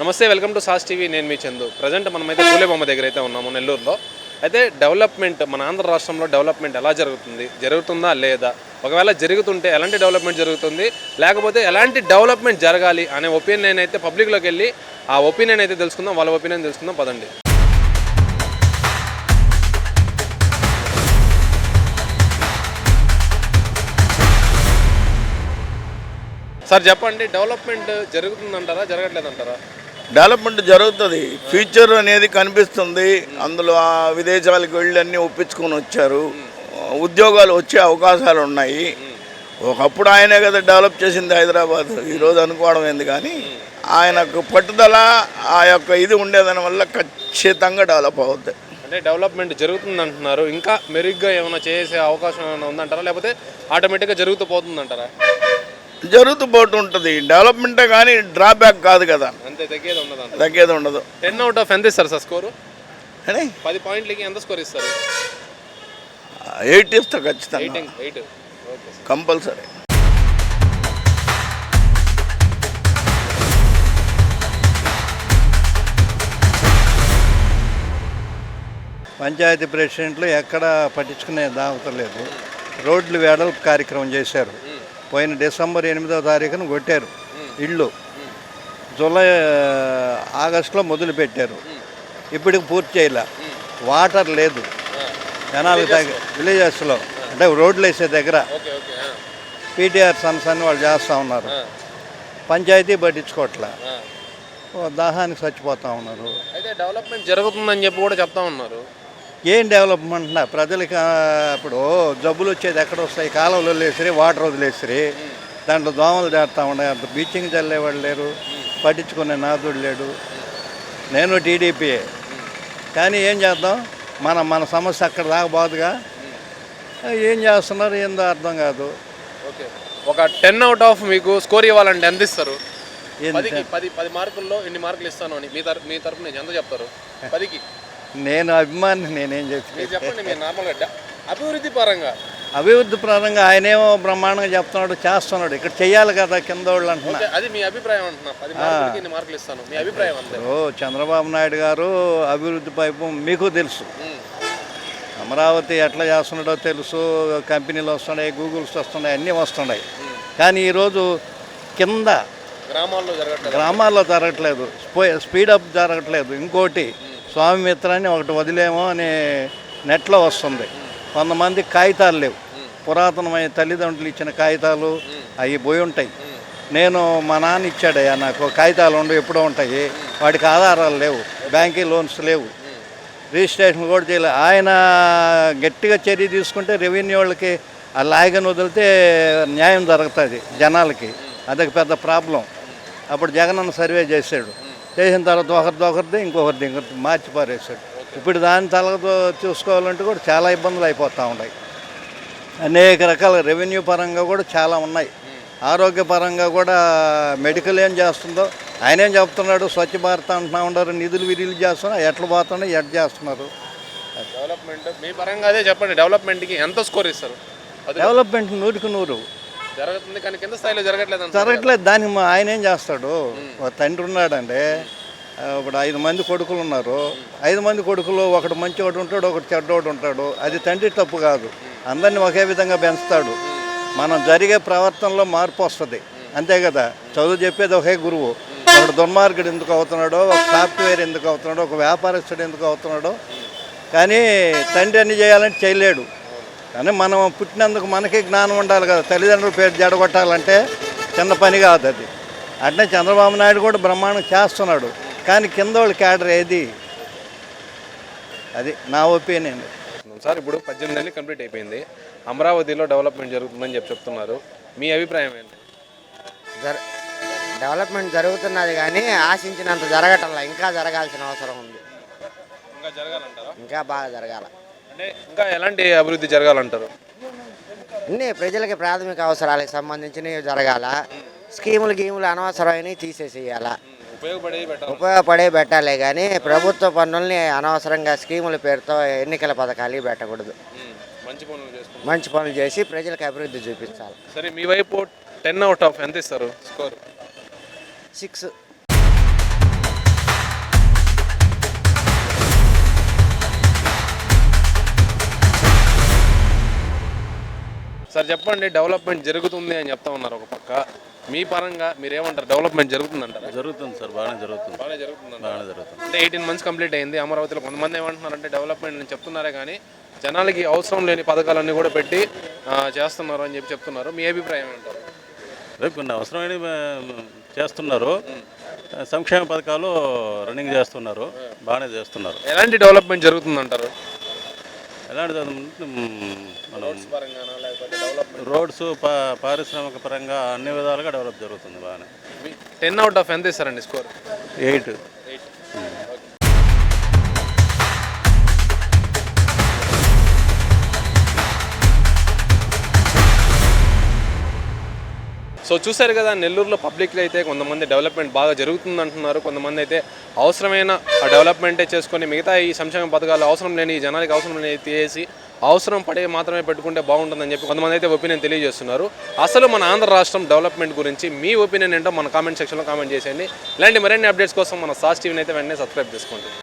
నమస్తే welcome to sauce TV. నేను మీ Chandu. Present మనమైతే పూలేబొమ్మ దగ్గర అయితే ఉన్నాము నెల్లూరులో. అయితే డెవలప్మెంట్ మన ఆంధ్ర రాష్ట్రంలో డెవలప్మెంట్ ఎలా జరుగుతుంది? జరుగుతుందా లేదా? ఒకవేళ జరుగుతుంటే ఎలాంటి డెవలప్మెంట్ జరుగుతుంది? లేకపోతే ఎలాంటి డెవలప్మెంట్ జరగాలి అనే ఒపీనియన్ అయితే పబ్లిక్లోకి వెళ్ళి ఆ ఒపీనియన్ అయితే తెలుసుకుందాం. వాళ్ళ ఒపీనియన్ తెలుసుకుందాం. పదండి. సార్ చెప్పండి. డెవలప్మెంట్ జరుగుతుందంటారా? జరగట్లేదంటారా? డెవలప్మెంట్ జరుగుతుంది. ఫ్యూచర్ అనేది కనిపిస్తుంది. అందులో ఆ విదేశాలకు వెళ్ళి అన్నీ ఒప్పించుకొని వచ్చారు. ఉద్యోగాలు వచ్చే అవకాశాలు ఉన్నాయి. ఒకప్పుడు ఆయనే కదా డెవలప్ చేసింది హైదరాబాద్. ఈరోజు అనుకోవడం ఏంది కానీ ఆయనకు పట్టుదల ఆ యొక్క ఇది ఉండేదాని వల్ల ఖచ్చితంగా డెవలప్ అవుతుంది అంటే డెవలప్మెంట్ జరుగుతుంది అంటున్నారు ఇంకా మెరుగ్గా ఏమైనా చేసే అవకాశం ఏమైనా ఉందంటారా? లేకపోతే ఆటోమేటిక్గా జరుగుతూ పోతుందంటారా? జరుగుతూ పోతూ ఉంటుంది డెవలప్మెంటే కానీ డ్రాబ్యాక్ కాదు కదా. అంతే తగ్గేది ఉండదు తగ్గేది ఉండదు. టెన్ అవుట్ ఆఫ్ ఎంత ఇస్తారు సార్ స్కోరు అని పది పాయింట్లకి ఎంత స్కోర్ ఇస్తారు? ఎయిట్ ఇస్తా ఖచ్చితంగా. ఎయిట్ కంపల్సరీ పంచాయతీ ప్రెసిడెంట్లు ఎక్కడ పట్టించుకునే దావతలేదు రోడ్లు వెడల్పు కార్యక్రమం చేశారు. పోయిన డిసెంబర్ ఎనిమిదవ తారీఖున కొట్టారు. ఇళ్ళు జూలై ఆగస్టులో మొదలు పెట్టారు. ఇప్పటికి పూర్తి చేయలే. వాటర్ లేదు. జనాలు తగ్గ విలేజెస్లో అంటే రోడ్లు వేసే దగ్గర. పీటీఆర్ సన్స్ అని వాళ్ళు చేస్తూ ఉన్నారు. పంచాయతీ పట్టించుకోవట్లే దాహానికి చచ్చిపోతూ ఉన్నారు. అయితే డెవలప్మెంట్ జరుగుతుందని చెప్పి కూడా చెప్తా ఉన్నారు. ఏం డెవలప్మెంట్ నా ప్రజలకి ఇప్పుడు జబ్బులు వచ్చేది ఎక్కడ వస్తాయి? కాలువలు వదిలేసిరి వాటర్ వదిలేసిరి. దాంట్లో దోమలు చేస్తూ ఉన్నాయి. అంత బీచింగ్ చల్లేవాళ్ళు లేరు. పట్టించుకునే నాదుడు లేడు. నేను టీడీపీయే కానీ ఏం చేద్దాం? మన మన సమస్య అక్కడ దాకా బాదుగా ఏం చేస్తున్నారు? ఏందో అర్థం కాదు. ఓకే. ఒక టెన్ అవుట్ ఆఫ్ మీకు స్కోర్ ఇవ్వాలంటే ఎంత ఇస్తారు? పదికి పది పది మార్కుల్లో ఎన్ని మార్కులు ఇస్తాను అని మీ తరపు మీ తరపు నుంచి ఎంత చెప్తారు? పదికి. నేను అభిమాని నేనేం చెప్పి అభివృద్ధి పరంగా. అభివృద్ధి పరంగా ఆయనేమో బ్రహ్మాండంగా చెప్తున్నాడు చేస్తున్నాడు. ఇక్కడ చెయ్యాలి కదా కింద వాళ్ళు అంటున్నా. ఓకే, అది మీ అభిప్రాయం అంటున్నా. ఓ చంద్రబాబు నాయుడు గారు అభివృద్ధి పైపు మీకు తెలుసు. అమరావతి ఎట్లా చేస్తున్నాడో తెలుసు కంపెనీలు వస్తున్నాయి గూగుల్స్ వస్తున్నాయి అన్నీ వస్తున్నాయి. కానీ ఈరోజు కింద గ్రామాల్లో జరగట్లేదు. గ్రామాల్లో జరగట్లేదు. స్పో- స్పీడప్ జరగట్లేదు. ఇంకోటి స్వామి మిత్రాన్ని ఒకటి వదిలేమో అని నెట్లో వస్తుంది. కొంతమంది కాగితాలు లేవు. పురాతనమైన తల్లిదండ్రులు ఇచ్చిన కాగితాలు అవి పోయి ఉంటాయి. నేను మా నాన్న ఇచ్చాడయ్యా నాకు కాగితాలు ఉండవు ఎప్పుడో ఉంటాయి. వాటికి ఆధారాలు లేవు బ్యాంకీ లోన్స్ లేవు. రిజిస్ట్రేషన్ కూడా చేయలేదు ఆయన గట్టిగా చర్య తీసుకుంటే రెవెన్యూ వాళ్ళకి ఆ లాగని వదిలితే న్యాయం జరుగుతుంది జనాలకి. అదొక పెద్ద ప్రాబ్లం. అప్పుడు జగనన్న సర్వే చేశాడు. చేసిన తర్వాత ఒకరిది ఒకరిది ఇంకొకరిది ఇంకొకరిది మార్చి పారేశాడు ఇప్పుడు దాని తలతో చూసుకోవాలంటే కూడా చాలా ఇబ్బందులు అయిపోతూ ఉన్నాయి. అనేక రకాల రెవెన్యూ పరంగా కూడా చాలా ఉన్నాయి. ఆరోగ్య పరంగా కూడా మెడికల్ ఏం చేస్తుందో ఆయన ఏం చెప్తున్నాడు స్వచ్ఛ భారత్ అంటున్నా ఉన్నారు నిధులు విధులు చేస్తున్నారు ఎట్లా పోతున్నాయి ఎట్ చేస్తున్నారు. డెవలప్మెంట్ మీ పరంగా అదే చెప్పండి డెవలప్మెంట్కి ఎంత స్కోర్ ఇస్తారు? డెవలప్మెంట్ నూటికి నూరు. జరుగుతుంది కానీ కింద స్థాయిలో జరగట్లేదు జరగట్లేదు. దానికి మా ఆయన ఏం చేస్తాడు? ఒక తండ్రి ఉన్నాడంటే ఇప్పుడు ఐదు మంది కొడుకులు ఉన్నారు. ఐదు మంది కొడుకులు ఒకడు మంచివాడు ఉంటాడు ఒకడు చెడ్డోడు ఉంటాడు. అది తండ్రి తప్పు కాదు. అందరిని ఒకే విధంగా పెంచుతాడు. మనం జరిగే ప్రవర్తనలో మార్పు వస్తుంది. అంతే కదా? చదువు చెప్పేది ఒకే గురువు. ఒకడు దుర్మార్గుడు ఎందుకు అవుతున్నాడో ఒక సాఫ్ట్వేర్ ఎందుకు అవుతున్నాడో ఒక వ్యాపారస్తుడు ఎందుకు అవుతున్నాడో. కానీ తండ్రి అన్ని చేయాలంటే చేయలేడు. కానీ మనం పుట్టినందుకు మనకి జ్ఞానం ఉండాలి కదా. తల్లిదండ్రుల పేరు జడగొట్టాలంటే చిన్న పని కాదు అది. అట్నే చంద్రబాబు నాయుడు కూడా బ్రహ్మాండం చేస్తున్నాడు. కానీ కింద వాళ్ళు క్యాడర్ ఏది? అది నా ఒపీనియన్ సార్ ఇప్పుడు పద్దెనిమిది నెలలు కంప్లీట్ అయిపోయింది. అమరావతిలో డెవలప్మెంట్ జరుగుతుందని చెప్పి చెప్తున్నారు. మీ అభిప్రాయం ఏంటి? జర డెవలప్మెంట్ జరుగుతున్నది కానీ ఆశించినంత జరగటంలా. ఇంకా జరగాల్సిన అవసరం ఉంది. ఇంకా జరగాలంటారా? ఇంకా బాగా జరగాల. అంటే ఇంకా ఎలాంటి అభివృద్ధి జరగాలంటారు? అన్నీ ప్రజలకి ప్రాథమిక అవసరాలకు సంబంధించినవి జరగాల. స్కీములు గీములు అనవసరమైనవి తీసేసేయాల. ఉపయోగపడే పెట్టాలి? ఉపయోగపడే పెట్టాలి కానీ ప్రభుత్వ పన్నుల్ని అనవసరంగా స్కీముల పేరుతో ఎన్నికల పథకాలు పెట్టకూడదు. మంచి పనులు చేసుకుంటారు. మంచి పనులు చేసి ప్రజలకు అభివృద్ధి చూపించాలి. సరే మీ వైపు టెన్ అవుట్ ఆఫ్ ఎంత ఇస్తారు? స్కోర్? సిక్స్. చెప్పండి డెవలప్మెంట్ జరుగుతుంది అని చెప్తా ఉన్నారు ఒక పక్క. మీ పరంగా మీరేమంటారు? డెవలప్మెంట్ జరుగుతుందంటారా? జరుగుతుంది సార్ బాగానే జరుగుతుంది. బాగానే జరుగుతుందంట బాగానే జరుగుతుంది. అంటే ఎయిటీన్ మంత్స్ కంప్లీట్ అయింది అమరావతిలో కొంతమంది ఏమంటున్నారంటే డెవలప్మెంట్ అని చెప్తున్నారే కానీ జనాలకి అవసరం లేని పథకాలన్నీ కూడా పెట్టి చేస్తున్నారు అని చెప్పి చెప్తున్నారు. మీ అభిప్రాయం ఏంటారు రేపు కొన్ని అవసరమైనవి ఆ, చేస్తున్నారు. సంక్షేమ పథకాలు రన్నింగ్ చేస్తున్నారు. బాగానే చేస్తున్నారు. ఎలాంటి డెవలప్మెంట్ జరుగుతుందంటారు? ఎలాంటి మనం రోడ్స్ పారిశ్రామిక పరంగా అన్ని విధాలుగా డెవలప్ జరుగుతుంది బాగానే. టెన్ అవుట్ ఆఫ్ ఎంత ఇస్తారండి స్కోర్ ఎయిట్. సో చూశారు కదా నెల్లూరులో పబ్లిక్లో అయితే కొంతమంది డెవలప్మెంట్ బాగా జరుగుతుంది అంటున్నారు కొంతమంది అయితే అవసరమైన ఆ డెవలప్మెంటే చేసుకొని మిగతా ఈ సంక్షేమ పథకాలు అవసరం లేని ఈ జనాలకి అవసరం లేని తీసేసి అవసరం పడే మాత్రమే పెట్టుకుంటే బాగుంటుందని చెప్పి కొంతమంది అయితే ఒపీనియన్ తెలియజేస్తున్నారు. అసలు మన ఆంధ్ర రాష్ట్రం డెవలప్మెంట్ గురించి మీ ఒపీనియన్ ఏంటో మన కామెంట్ సెక్షన్లో కామెంట్ చేసేయండి. ఇలాంటి మరిన్ని అప్డేట్స్ కోసం మన సాస్ టీవీని అయితే వెంటనే సబ్స్క్రైబ్ చేసుకోండి.